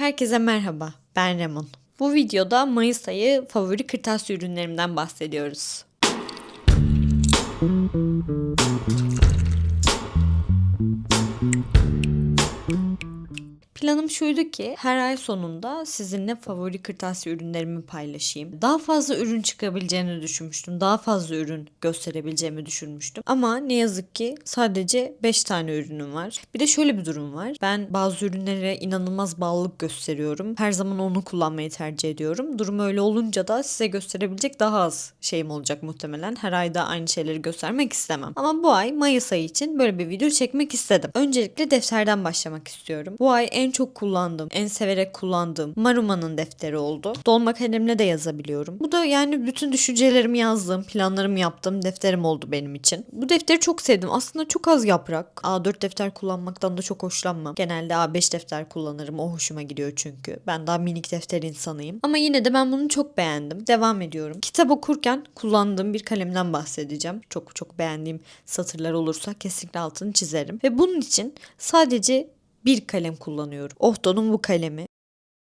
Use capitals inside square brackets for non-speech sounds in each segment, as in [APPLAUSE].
Herkese merhaba, ben Remon. Bu videoda Mayıs ayı favori kırtasiye ürünlerimden bahsediyoruz. Planım şuydu ki her ay sonunda sizinle favori kırtasiye ürünlerimi paylaşayım. Daha fazla ürün çıkabileceğini düşünmüştüm. Daha fazla ürün gösterebileceğimi düşünmüştüm. Ama ne yazık ki sadece 5 tane ürünüm var. Bir de şöyle bir durum var. Ben bazı ürünlere inanılmaz bağlılık gösteriyorum. Her zaman onu kullanmayı tercih ediyorum. Durum öyle olunca da size gösterebilecek daha az şeyim olacak muhtemelen. Her ayda aynı şeyleri göstermek istemem. Ama bu ay Mayıs ayı için böyle bir video çekmek istedim. Öncelikle defterden başlamak istiyorum. Bu ay en çok kullandığım, en severek kullandığım Maruma'nın defteri oldu. Dolma kalemle de yazabiliyorum. Bu da yani bütün düşüncelerimi yazdığım, planlarımı yaptığım defterim oldu benim için. Bu defteri çok sevdim. Aslında çok az yaprak. A4 defter kullanmaktan da çok hoşlanmam. Genelde A5 defter kullanırım. O hoşuma gidiyor çünkü. Ben daha minik defter insanıyım. Ama yine de ben bunu çok beğendim. Devam ediyorum. Kitap okurken kullandığım bir kalemden bahsedeceğim. Çok çok beğendiğim satırlar olursa kesinlikle altını çizerim. Ve bunun için sadece bir kalem kullanıyorum. Ohto'nun bu kalemi.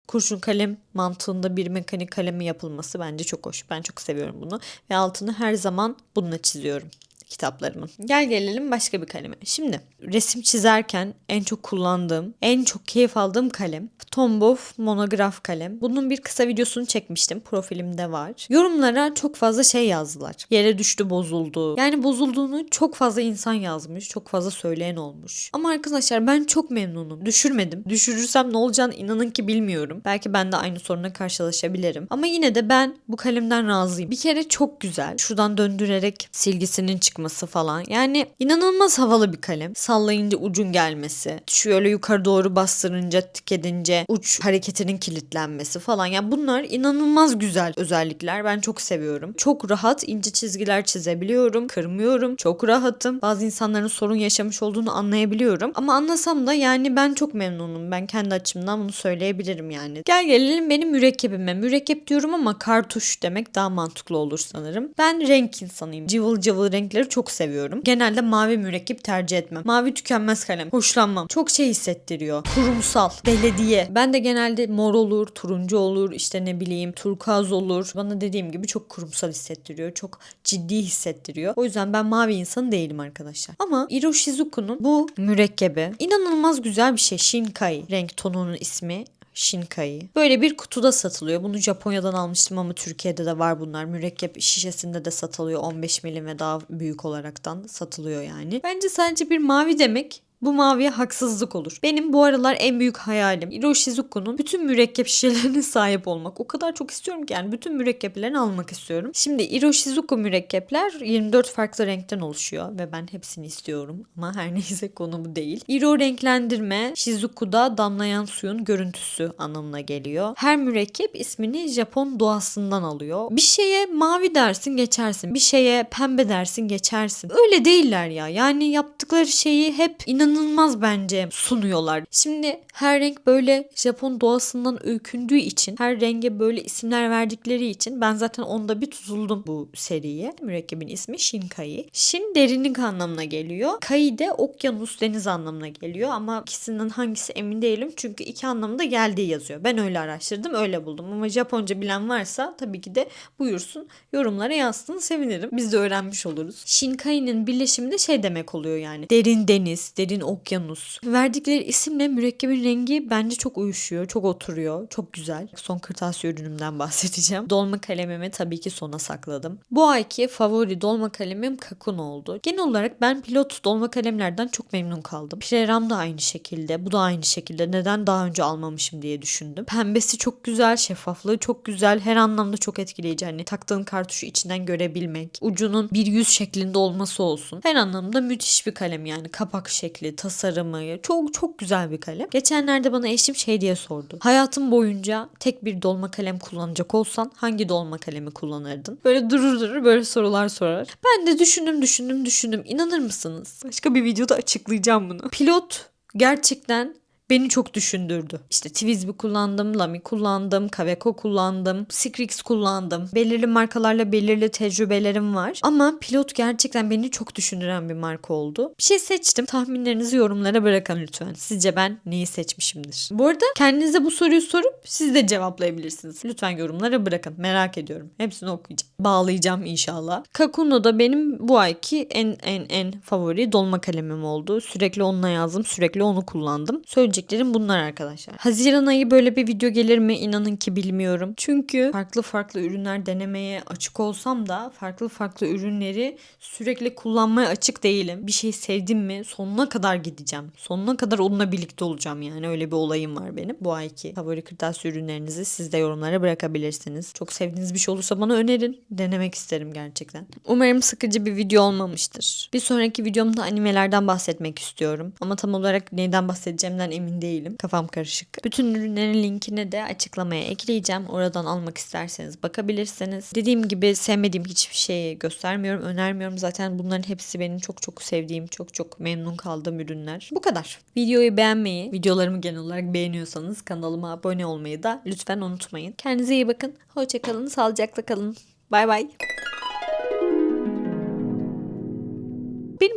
Kurşun kalem mantığında bir mekanik kalemi yapılması bence çok hoş. Ben çok seviyorum bunu. Ve altını her zaman bununla çiziyorum kitaplarımın. Gel gelelim başka bir kaleme. Şimdi resim çizerken en çok kullandığım, en çok keyif aldığım kalem Tombow monograf kalem. Bunun bir kısa videosunu çekmiştim. Profilimde var. Yorumlara çok fazla şey yazdılar. Yere düştü bozuldu. Yani bozulduğunu çok fazla insan yazmış. Çok fazla söyleyen olmuş. Ama arkadaşlar ben çok memnunum. Düşürmedim. Düşürürsem ne olacağını inanın ki bilmiyorum. Belki ben de aynı soruna karşılaşabilirim. Ama yine de ben bu kalemden razıyım. Bir kere çok güzel. Şuradan döndürerek silgisinin çıkması falan. Yani inanılmaz havalı bir kalem. Sallayınca ucun gelmesi. Şöyle yukarı doğru bastırınca tık edince uç hareketinin kilitlenmesi falan. Yani bunlar inanılmaz güzel özellikler. Ben çok seviyorum. Çok rahat ince çizgiler çizebiliyorum. Kırmıyorum. Çok rahatım. Bazı insanların sorun yaşamış olduğunu anlayabiliyorum. Ama anlasam da yani ben çok memnunum. Ben kendi açımdan bunu söyleyebilirim yani. Gel gelelim benim mürekkebime. Mürekkep diyorum ama kartuş demek daha mantıklı olur sanırım. Ben renk insanıyım. Cıvıl cıvıl renkleri çok seviyorum. Genelde mavi mürekkep tercih etmem. Mavi tükenmez kalem. Hoşlanmam. Çok şey hissettiriyor. Kurumsal. Belediye. Ben de genelde mor olur, turuncu olur, işte ne bileyim turkuaz olur. Bana dediğim gibi çok kurumsal hissettiriyor. Çok ciddi hissettiriyor. O yüzden ben mavi insan değilim arkadaşlar. Ama Iro Shizuku'nun bu mürekkebi inanılmaz güzel bir şey. Shinkai renk tonunun ismi. Shinkai. Böyle bir kutuda satılıyor. Bunu Japonya'dan almıştım ama Türkiye'de de var bunlar. Mürekkep şişesinde de satılıyor. 15 milim ve daha büyük olaraktan satılıyor yani. Bence sadece bir mavi demek bu maviye haksızlık olur. Benim bu aralar en büyük hayalim Hiro Shizuku'nun bütün mürekkep şişelerine [LAUGHS] sahip olmak. O kadar çok istiyorum ki yani bütün mürekkeplerini almak istiyorum. Şimdi Hiro Shizuku mürekkepler 24 farklı renkten oluşuyor ve ben hepsini istiyorum. Ama her [LAUGHS] neyse konu bu değil. Hiro renklendirme Shizuku'da damlayan suyun görüntüsü anlamına geliyor. Her mürekkep ismini Japon doğasından alıyor. Bir şeye mavi dersin geçersin. Bir şeye pembe dersin geçersin. Öyle değiller ya. Yani yaptıkları şeyi hep inan inanılmaz bence sunuyorlar. Şimdi her renk böyle Japon doğasından öykündüğü için her renge böyle isimler verdikleri için ben zaten onda bir tutuldum bu seriye. Mürekkebin ismi Shinkai. Shin derinlik anlamına geliyor. Kai de okyanus deniz anlamına geliyor ama ikisinden hangisi emin değilim çünkü iki anlamında geldiği yazıyor. Ben öyle araştırdım öyle buldum ama Japonca bilen varsa tabii ki de buyursun yorumlara yazsın sevinirim. Biz de öğrenmiş oluruz. Shinkai'nin birleşimi de şey demek oluyor yani. Derin deniz, derin okyanus. Verdikleri isimle mürekkebin rengi bence çok uyuşuyor, çok oturuyor, çok güzel. Son kırtasiye ürünümden [LAUGHS] bahsedeceğim. Dolma kalemimi tabii ki sona sakladım. Bu ayki favori dolma kalemim Kakun oldu. Genel olarak ben pilot dolma kalemlerden çok memnun kaldım. Pireram da aynı şekilde, bu da aynı şekilde. Neden daha önce almamışım diye düşündüm. Pembesi çok güzel, şeffaflığı çok güzel, her anlamda çok etkileyici. Hani taktığın kartuşu içinden görebilmek, ucunun bir yüz şeklinde olması olsun. Her anlamda müthiş bir kalem yani. Kapak şekli, tasarımı çok çok güzel bir kalem. Geçenlerde bana eşim şey diye sordu. Hayatım boyunca tek bir dolma kalem kullanacak olsan hangi dolma kalemi kullanırdın? Böyle durur durur böyle sorular sorar. Ben de düşündüm düşündüm düşündüm. İnanır mısınız? Başka bir videoda açıklayacağım bunu. Pilot gerçekten beni çok düşündürdü. İşte Twisby kullandım, Lamy kullandım, Kaweco kullandım, Sikrix kullandım. Belirli markalarla belirli tecrübelerim var. Ama pilot gerçekten beni çok düşündüren bir marka oldu. Bir şey seçtim. Tahminlerinizi yorumlara bırakın lütfen. Sizce ben neyi seçmişimdir? Bu arada kendinize bu soruyu sorup siz de cevaplayabilirsiniz. Lütfen yorumlara bırakın. Merak ediyorum. Hepsini okuyacağım. Bağlayacağım inşallah. Kakuno da benim bu ayki en en en favori dolma kalemim oldu. Sürekli onunla yazdım. Sürekli onu kullandım. Söyleyeceklerim bunlar arkadaşlar. Haziran ayı böyle bir video gelir mi? İnanın ki bilmiyorum. Çünkü farklı farklı ürünler denemeye açık olsam da farklı farklı ürünleri sürekli kullanmaya açık değilim. Bir şey sevdim mi sonuna kadar gideceğim. Sonuna kadar onunla birlikte olacağım yani. Öyle bir olayım var benim. Bu ayki favori kırtasiye ürünlerinizi siz de yorumlara bırakabilirsiniz. Çok sevdiğiniz bir şey olursa bana önerin. Denemek isterim gerçekten. Umarım sıkıcı bir video olmamıştır. Bir sonraki videomda animelerden bahsetmek istiyorum. Ama tam olarak neyden bahsedeceğimden emin değilim. Kafam karışık. Bütün ürünlerin linkini de açıklamaya ekleyeceğim. Oradan almak isterseniz bakabilirsiniz. Dediğim gibi sevmediğim hiçbir şeyi göstermiyorum, önermiyorum. Zaten bunların hepsi benim çok çok sevdiğim, çok çok memnun kaldığım ürünler. Bu kadar. Videoyu beğenmeyi, videolarımı genel olarak beğeniyorsanız kanalıma abone olmayı da lütfen unutmayın. Kendinize iyi bakın. Hoşçakalın, sağlıcakla kalın. Bay bay.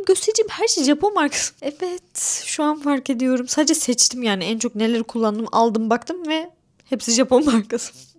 Benim göstereceğim her şey Japon markası. [LAUGHS] Evet şu an fark ediyorum. Sadece seçtim yani en çok neleri kullandım aldım baktım ve hepsi Japon markası.